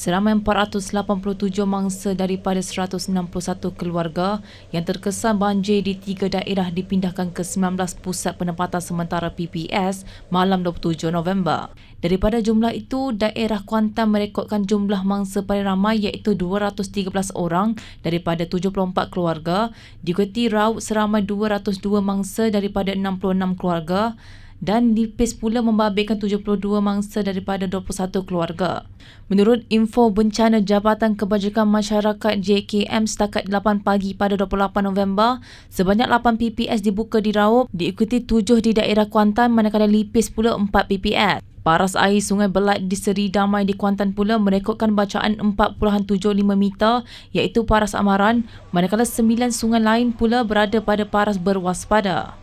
seramai 487 mangsa daripada 161 keluarga yang terkesan banjir di tiga daerah dipindahkan ke 19 pusat penempatan sementara PPS malam 27 November. Daripada jumlah itu, daerah Kuantan merekodkan jumlah mangsa paling ramai iaitu 213 orang daripada 74 keluarga, diikuti Raut seramai 202 mangsa daripada 66 keluarga, dan Nipis pula membabitkan 72 mangsa daripada 21 keluarga. Menurut info bencana Jabatan Kebajikan Masyarakat JKM setakat 8 pagi pada 28 November, sebanyak 8 PPS dibuka di Raup diikuti 7 di daerah Kuantan manakala Lipis pula 4 PPS. Paras air Sungai Belat di Seri Damai di Kuantan pula merekodkan bacaan 4.75 meter iaitu paras amaran manakala 9 sungai lain pula berada pada paras berwaspada.